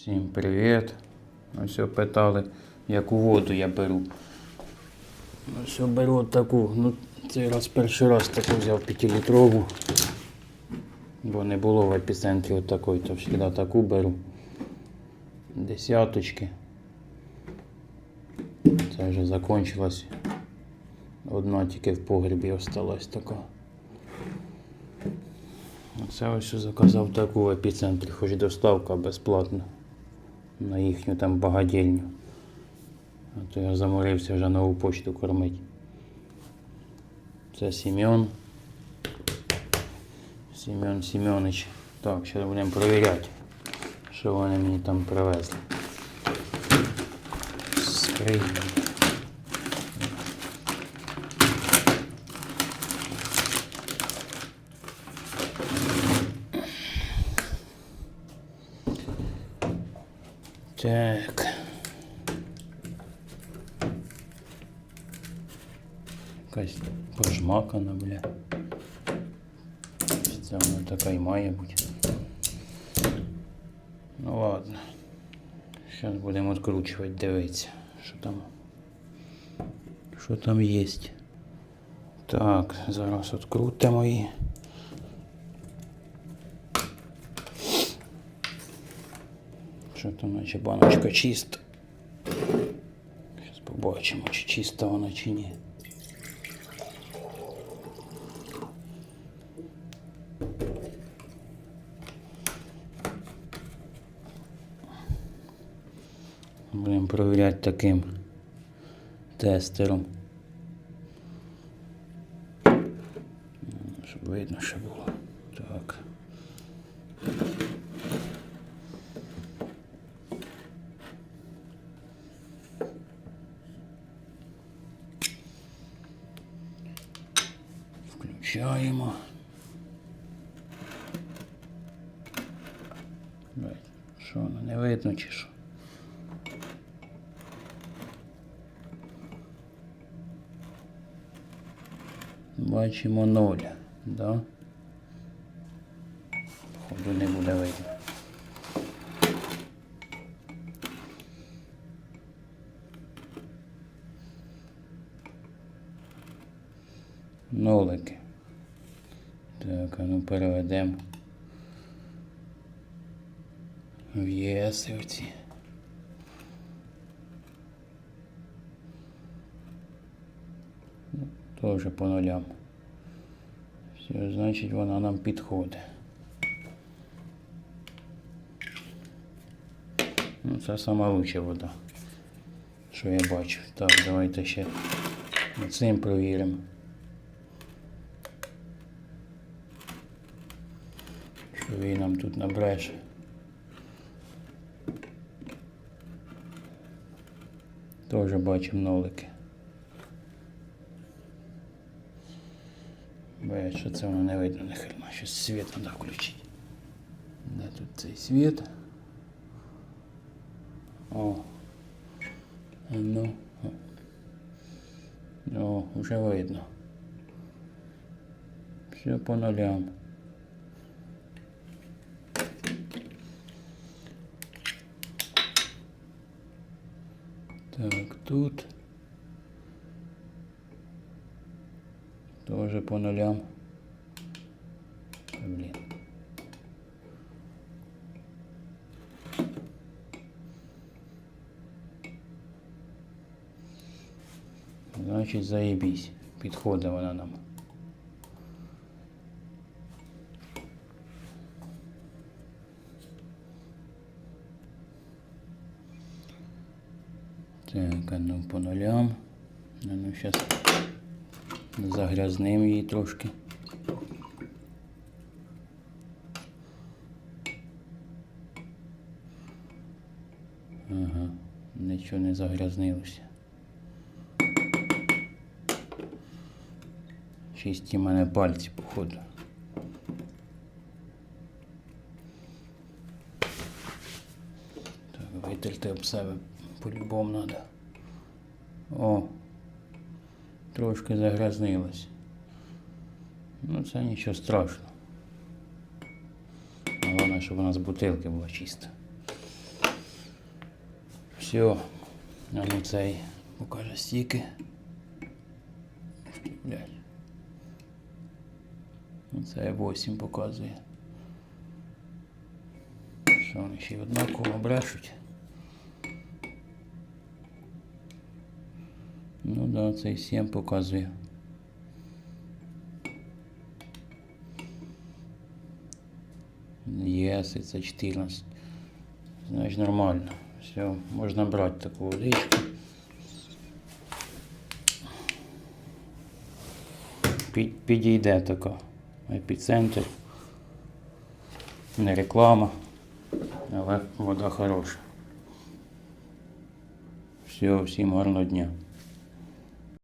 Всім привіт. Ось питали, яку воду я беру. Ось о, беру таку. Ну, цей раз перший раз таку взяв 5-літрову. Бо не було в епіцентрі от такої, то завжди таку беру. Десяточки. Це вже закончилось. Одна тільки в погребі осталась така. Це ось заказав таку в епіцентрі, хоч доставка безплатна на їхню там багадільню. А то я заморився вже нову почту кормити. Це Сім'ян. Сім'ян Сім'янич. Так, зараз будемо перевіряти, що вони мені там привезли. Скринь. Так. Якась пожмакана, бля. Це вона така і має бути. Ну ладно. Зараз будемо відкручувати, дивитися, що там. Що там є. Так, зараз відкрутимо її. Що там, наче баночка чиста. Зараз побачимо, чи чиста вона, чи ні. Будемо перевіряти таким тестером. Щоб видно, що було. Так. Включаємо. Що воно не видно чи що? Бачимо ноль, да? Походу не буде видно. Нолики. Так, ну переведемо. В ЄС оці. Тоже по нулям. Все, значить вона нам підходить. Ну, це сама вода, що я бачу. Так, давайте ще цим провіримо. Що він нам тут набреше. Теж бачимо нолики. Бо що це воно не видно нахрена. Щось світ треба включити. Де тут цей світ? О. Ну. О, вже видно. Все по нулям. Тут. Тоже по нулям. Блин. Значить, заебись. Підходить вона нам. Так, а ну по нулям. Ну сейчас загрязним її трошки. Ага, нічого не загрязнилося. Чисті в мене пальці, походу. Так, витерти об себе по-любому треба. О, трошки загрязнилось. Ну, це нічого страшного. Головне, щоб у нас бутилки була чиста. Все. А ну цей покаже стільки. Блядь. Ну, Це 8 показує. Що вони ще однаково брешуть? Ну да, цей 7 показує. Єс, і це 14. Значить нормально. Все, можна брати таку водичку. Під- Підійде така. Епіцентр. Не реклама, але вода хороша. Все, всім гарного дня.